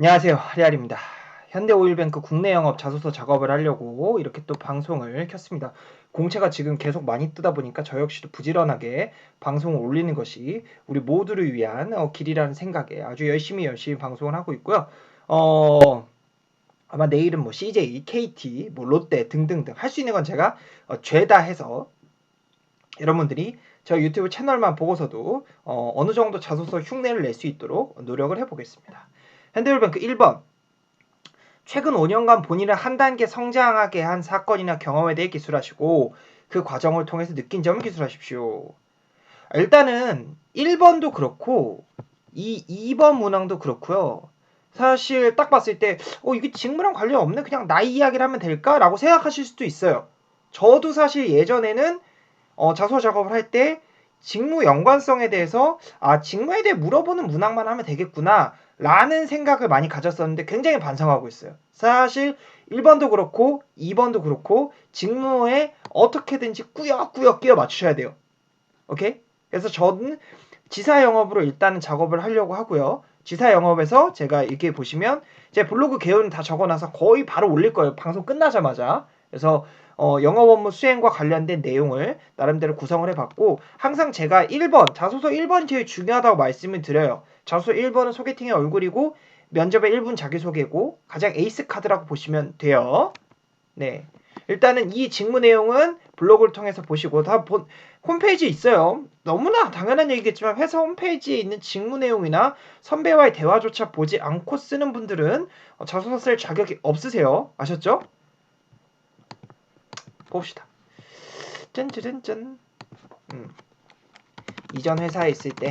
안녕하세요. 리알입니다. 현대오일뱅크 국내 영업 자소서 작업을 하려고 이렇게 또 방송을 켰습니다. 공채가 지금 계속 많이 뜨다 보니까 저 역시도 부지런하게 방송을 올리는 것이 우리 모두를 위한 어, 길이라는 생각에 아주 열심히 열심히 방송을 하고 있고요. 어, 아마 내일은 뭐 CJ, KT, 뭐 롯데 등등등 할 수 있는 건 제가 어, 죄다 해서 여러분들이 저 유튜브 채널만 보고서도 어, 어느 정도 자소서 흉내를 낼 수 있도록 노력을 해보겠습니다. 핸드웰뱅크 1번 최근 5년간 본인을 한 단계 성장하게 한 사건이나 경험에 대해 기술하시고 그 과정을 통해서 느낀 점을 기술하십시오. 일단은 1번도 그렇고 이 2번 문항도 그렇고요. 사실 딱 봤을 때 어, 이게 직무랑 관련 없네 그냥 나이 이야기를 하면 될까라고 생각하실 수도 있어요. 저도 사실 예전에는 어, 자소 작업을 할 때 직무 연관성에 대해서 아 직무에 대해 물어보는 문항만 하면 되겠구나 라는 생각을 많이 가졌었는데 굉장히 반성하고 있어요. 사실 1번도 그렇고 2번도 그렇고 직무에 어떻게든지 꾸역꾸역 끼워 맞추셔야 돼요. 오케이? 그래서 저는 지사 영업으로 일단은 작업을 하려고 하고요. 지사 영업에서 제가 이렇게 보시면 제 블로그 개요는 다 적어놔서 거의 바로 올릴 거예요. 방송 끝나자마자. 그래서 어, 영업 업무 수행과 관련된 내용을 나름대로 구성을 해봤고 항상 제가 1번 자소서 1번이 제일 중요하다고 말씀을 드려요. 자소서 1번은 소개팅의 얼굴이고 면접의 1분 자기소개고 가장 에이스 카드라고 보시면 돼요. 네. 일단은 이 직무 내용은 블로그를 통해서 보시고 다 본, 홈페이지에 있어요. 너무나 당연한 얘기겠지만 회사 홈페이지에 있는 직무 내용이나 선배와의 대화조차 보지 않고 쓰는 분들은 자소서 쓸 자격이 없으세요. 아셨죠? 봅시다. 짠짜잔짠. 음. 이전 회사에 있을 때,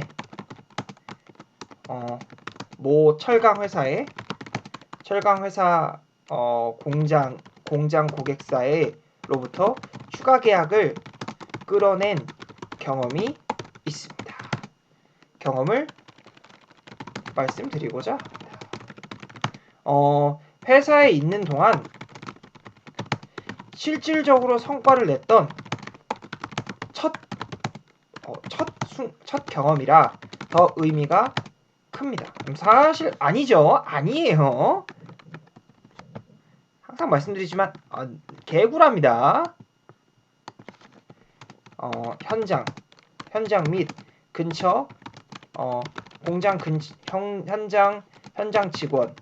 어, 모 철강 회사에, 철강 회사, 어, 공장, 공장 고객사에로부터 추가 계약을 끌어낸 경험이 있습니다. 경험을 말씀드리고자 합니다. 어, 회사에 있는 동안 실질적으로 성과를 냈던 첫, 어, 첫, 순, 첫 경험이라 더 의미가 큽니다. 사실 아니죠. 아니에요. 항상 말씀드리지만 어, 개구랍니다. 어, 현장, 현장 및 근처 어, 공장 근 현, 현장 현장 직원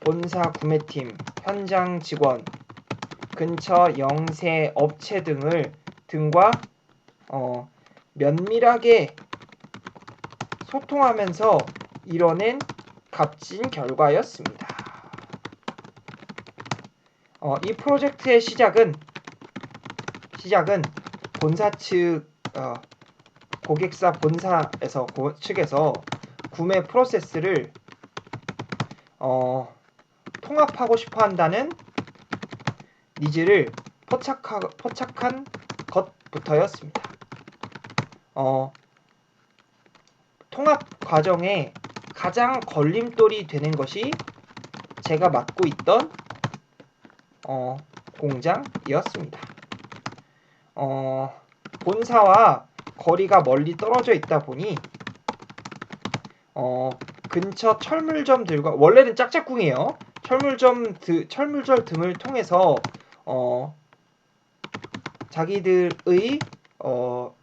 본사 구매팀, 현장 직원, 근처 영세 업체 등을 등과 어, 면밀하게 소통하면서 이뤄낸 값진 결과였습니다. 어, 이 프로젝트의 시작은 시작은 본사 측 어, 고객사 본사에서 고, 측에서 구매 프로세스를 어, 통합하고 싶어 한다는 니즈를 포착하, 포착한 것부터였습니다. 어, 통합 과정에 가장 걸림돌이 되는 것이 제가 맡고 있던 어, 공장이었습니다. 어, 본사와 거리가 멀리 떨어져 있다 보니 어, 근처 철물점들과 원래는 짝짝꿍이에요. 철물점 드, 철물점 등을 통해서 어, 자기들의 어,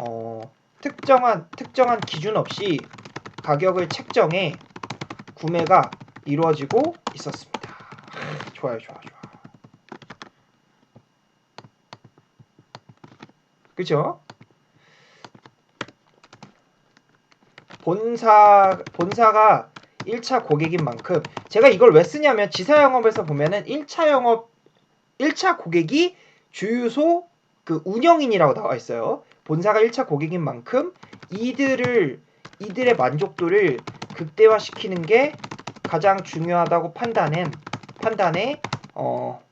어, 특정한 특정한 기준 없이 가격을 책정해 구매가 이루어지고 있었습니다. 아, 좋아요, 좋아, 좋아. 그죠? 본사 본사가 1차 고객인 만큼 제가 이걸 왜 쓰냐면 지사 영업에서 보면은 1차 영업 1차 고객이 주유소 그 운영인이라고 나와 있어요. 본사가 1차 고객인 만큼 이들을 이들의 만족도를 극대화시키는 게 가장 중요하다고 판단한 판단에 어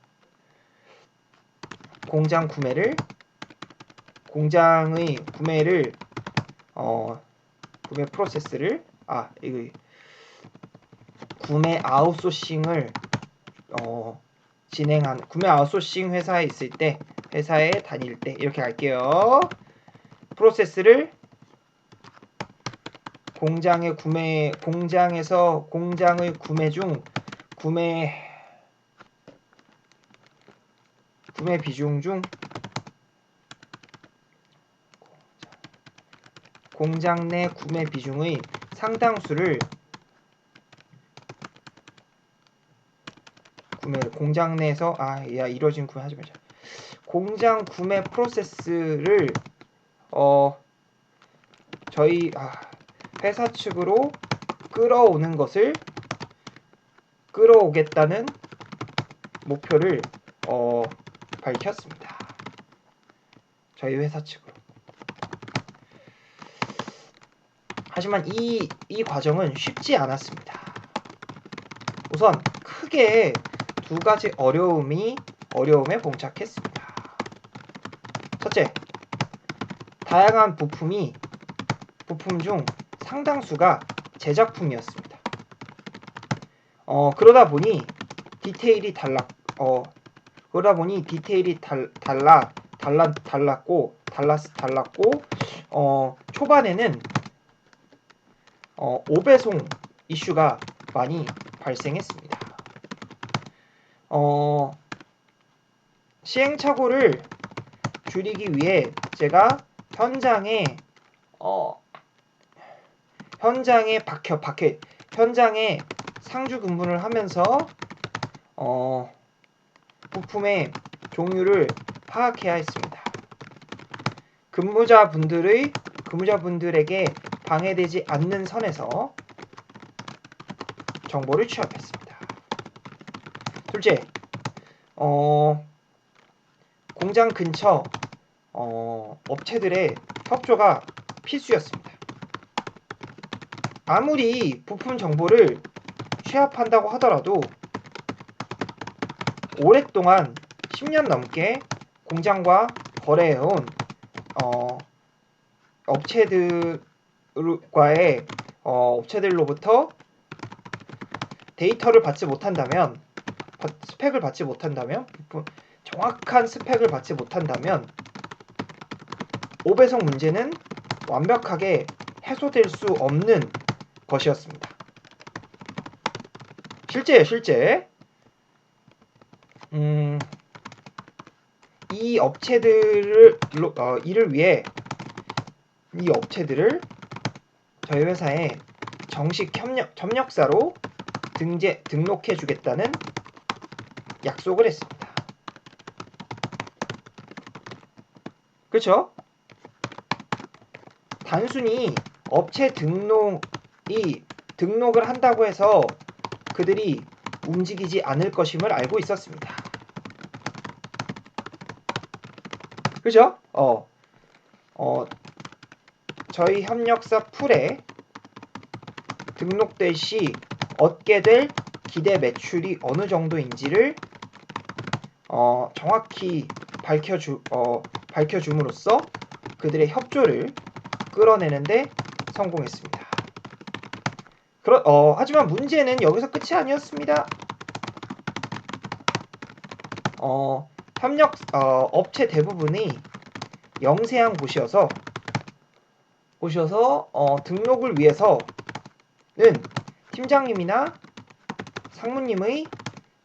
공장 구매를 공장의 구매를 어 구매 프로세스를 아 이거 구매 아웃소싱을 어, 진행한 구매 아웃소싱 회사에 있을 때 회사에 다닐 때 이렇게 갈게요. 프로세스를 공장의 구매 공장에서 공장의 구매 중 구매 구매 비중 중 공장 내 구매 비중의 상당수를 구매 공장 내에서 아야 이뤄진 구매 하지 말자. 공장 구매 프로세스를 어 저희 아, 회사 측으로 끌어오는 것을 끌어오겠다는 목표를 어, 밝혔습니다. 저희 회사 측으로. 하지만 이, 이 과정은 쉽지 않았습니다. 우선 크게 두 가지 어려움이 어려움에 봉착했습니다. 첫째, 다양한 부품이 부품 중 상당수가 제작품이었습니다. 어, 그러다 보니 디테일이 달라 어, 그러다 보니 디테일이 달, 달라 달라 달랐고 달랐 달랐고 어, 초반에는 어, 오배송 이슈가 많이 발생했습니다. 어, 시행착오를 줄이기 위해 제가 현장에 어, 현장에 박혀 박혀 현장에 상주 근무를 하면서 어, 부품의 종류를 파악해야 했습니다. 근무자분들의 근무자분들에게 방해되지 않는 선에서 정보를 취합했습니다. 둘째, 어, 공장 근처 어, 업체들의 협조가 필수였습니다. 아무리 부품 정보를 취합한다고 하더라도 오랫동안 10년 넘게 공장과 거래해온 어, 업체들과의 어, 업체들로부터 데이터를 받지 못한다면 스펙을 받지 못한다면 정확한 스펙을 받지 못한다면 오배송 문제는 완벽하게 해소될 수 없는 것이었습니다. 실제 실제 음, 이 업체들을 어, 이를 위해 이 업체들을 저희 회사에 정식 협력 협력사로 등재 등록해 주겠다는 약속을 했습니다. 그렇죠? 단순히 업체 등록이 등록을 한다고 해서 그들이 움직이지 않을 것임을 알고 있었습니다. 그죠? 어, 어, 저희 협력사 풀에 등록될 시 얻게 될 기대 매출이 어느 정도인지를 어, 정확히 밝혀주, 어, 밝혀줌으로써 그들의 협조를 끌어내는데 성공했습니다. 그러, 어, 하지만 문제는 여기서 끝이 아니었습니다. 어, 협력 어, 업체 대부분이 영세한 곳이어서 곳이어서 어, 등록을 위해서는 팀장님이나 상무님의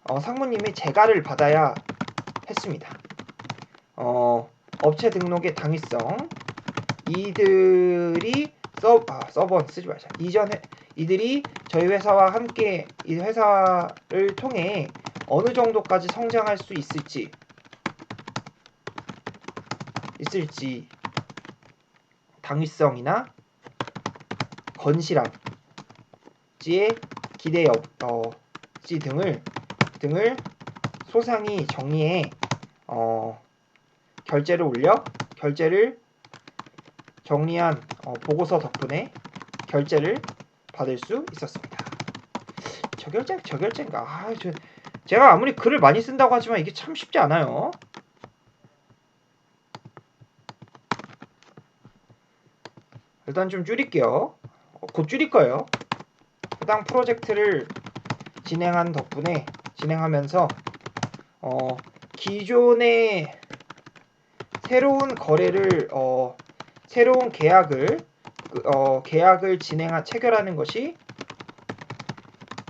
어, 상무님의 재가를 받아야 했습니다. 어, 업체 등록의 당위성 이들이 서, 아, 서버 쓰지 말자. 이전에 이들이 저희 회사와 함께 이 회사를 통해 어느 정도까지 성장할 수 있을지 있을지 당위성이나 건실함지의 기대 여지 등을 등을 소상히 정리해 어, 결제를 올려 결제를 정리한 어, 보고서 덕분에 결제를 받을 수 있었습니다. 저결제 저결제인가? 아, 저, 제가 아무리 글을 많이 쓴다고 하지만 이게 참 쉽지 않아요. 일단 좀 줄일게요. 어, 곧 줄일 거예요. 해당 프로젝트를 진행한 덕분에 진행하면서 어, 기존의 새로운 거래를 어, 새로운 계약을 그, 어, 계약을 진행한 체결하는 것이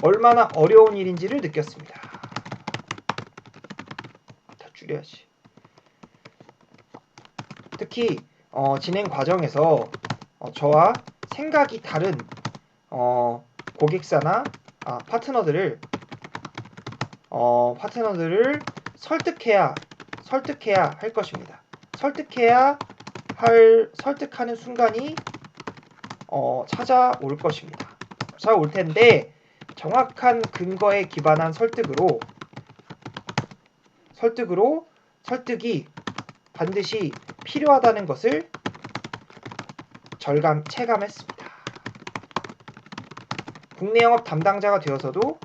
얼마나 어려운 일인지를 느꼈습니다. 다 줄여야지. 특히 어, 진행 과정에서 어, 저와 생각이 다른 어, 고객사나 아, 파트너들을 어, 파트너들을 설득해야 설득해야 할 것입니다. 설득해야 할 설득하는 순간이 어, 찾아올 것입니다. 찾아올 텐데 정확한 근거에 기반한 설득으로 설득으로 설득이 반드시 필요하다는 것을 절감 체감했습니다. 국내 영업 담당자가 되어서도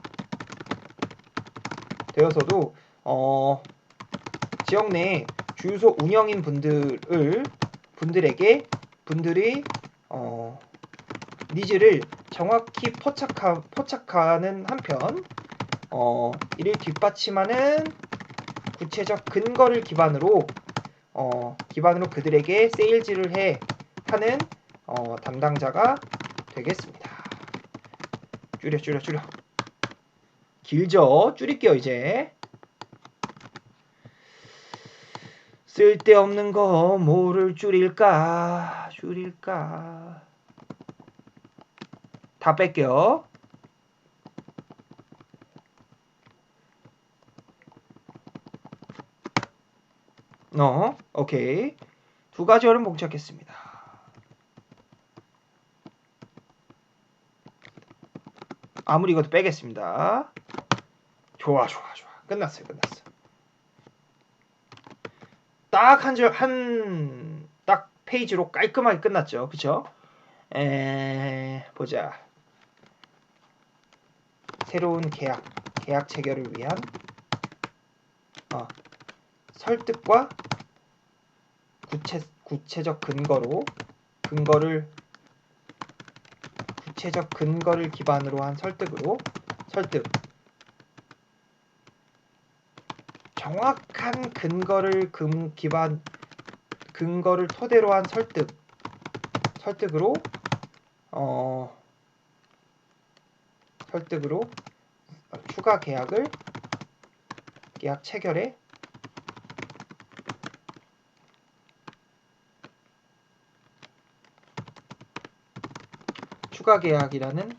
되어서도 어, 지역 내 주유소 운영인 분들을 분들에게 분들이 어, 니즈를 정확히 포착하, 포착하는 한편 어, 이를 뒷받침하는 구체적 근거를 기반으로 어, 기반으로 그들에게 세일즈를 해 하는 어, 담당자가 되겠습니다. 줄여 줄여 줄여 길죠? 줄일게요 이제 쓸데없는 거 뭐를 줄일까? 줄일까? 다 뺄게요 어 오케이. 두 가지 어른 봉착했습니다. 아무리 이것도 빼겠습니다. 좋아 좋아 좋아. 끝났어요 끝났어 딱 한 줄 한 딱 페이지로 깔끔하게 끝났죠. 그쵸? 에 보자. 새로운 계약 계약 체결을 위한 어, 설득과 구체 구체적 근거로 근거를 구체적 근거를 기반으로 한 설득으로 설득 정확한 근거를 금 기반 근거를 토대로 한 설득 설득으로 어 설득으로 추가 계약을 계약 체결에 추가 계약이라는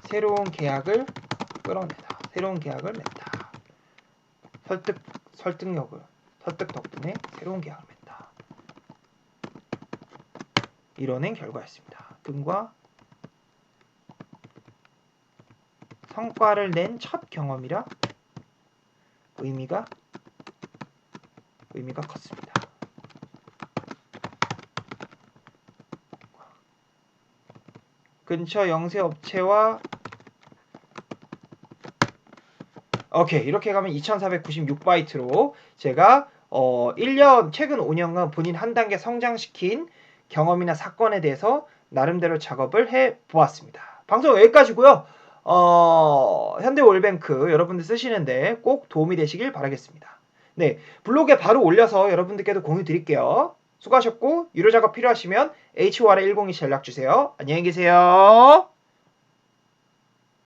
새로운 계약을 끌어내다. 새로운 계약을 맺다. 설득 설득력을 설득 덕분에 새로운 계약을 맺다. 이뤄낸 결과였습니다. 등과 성과를 낸 첫 경험이라 의미가 의미가 컸습니다. 근처 영세 업체와 오케이 이렇게 가면 2496바이트로 제가 어 1년 최근 5년간 본인 한 단계 성장시킨 경험이나 사건에 대해서 나름대로 작업을 해 보았습니다. 방송 여기까지고요. 어 현대올뱅크 여러분들 쓰시는데 꼭 도움이 되시길 바라겠습니다. 네 블로그에 바로 올려서 여러분들께도 공유 드릴게요. 수고하셨고 유료 작업 필요하시면 HOR에 102 연락 주세요. 안녕히 계세요.